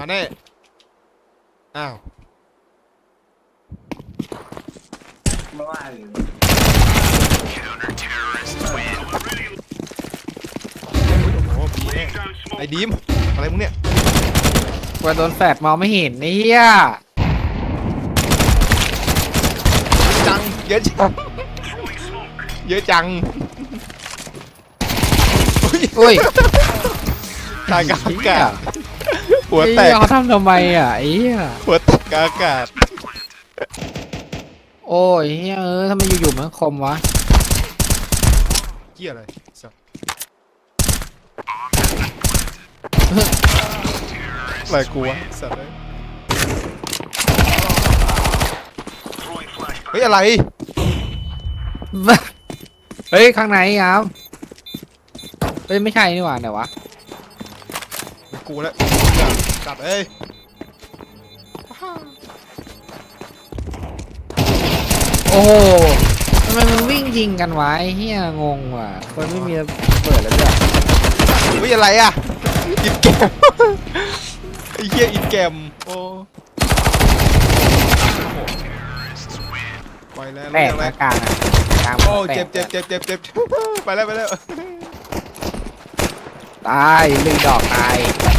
มาแน่ อ้าวไม่ว่าเลยโอ้โหมีแน่ไอ้ดีมอะไรมึงเนี่ย กลัวโดนแฟดมองไม่เห็นนี่เฮียจัง เยอะจัง เยอะจังอุ๊ยอุ้ย ตายกลางอากาศ หัวไอ้แตเหี้กยเขาทำทำไมอะไอ้เหี้ยหัวแตกกลางอากาศ โอ้ยเฮียเออทำไมอยู่ๆมันคมวะเกี่ยอะไรสัสอะไรกูวะสัตว์เลยเฮ้ยอะไร เฮ้ยข้างในครับเฮ้ยไม่ใช่นี่หว่าไหนวะ กูแล้ว จัดเอ้ยโอ้โหทำไมมันวิ่งยิงกันวะไอ้เฮียงงว่ะคนไม่มีระเปิดแล้วด้วยเฮ้ยอะไรอะอินแกมไอ้เหี้ยอินแกมโอ้ไปแล้วแตกเรื่องนะแล้วกลางอะกลางโอ้แตกเจ็บเจ็บเจ็บเจ็บเจ็บไปแล้วไปแล้วตายหนึ่งดอกตาย หมด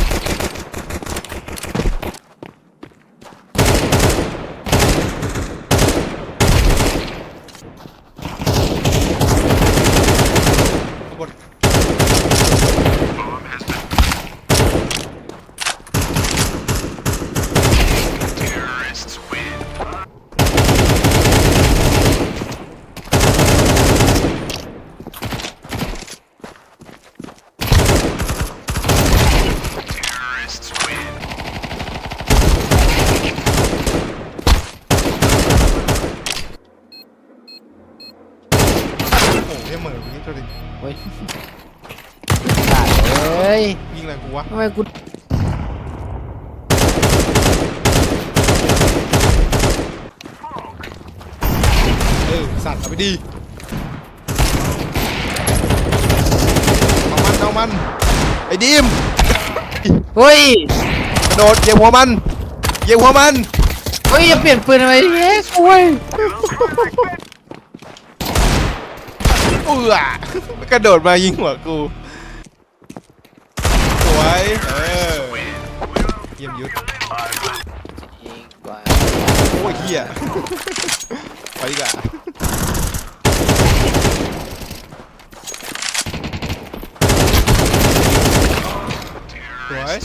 โอ้ยเหมือนนี้ตัวดิเฮ้ยขาดเฮ้ยยิงอะไรกูวะทำไมกูเออสัตว์เอาไปดีเอามันเอามันไอ้ดีมเฮ้ยกระโดดเหยียบหัวมันเหยียบหัวมัน เฮ้ยอย่าเปลี่ยนปืนทำไมเฮ้ยโอ้ย เอือกระโดดมายิงหัวกูสวยเออเยี่ยมยุทธโอ้ยเฮียไปดีกว่าสวย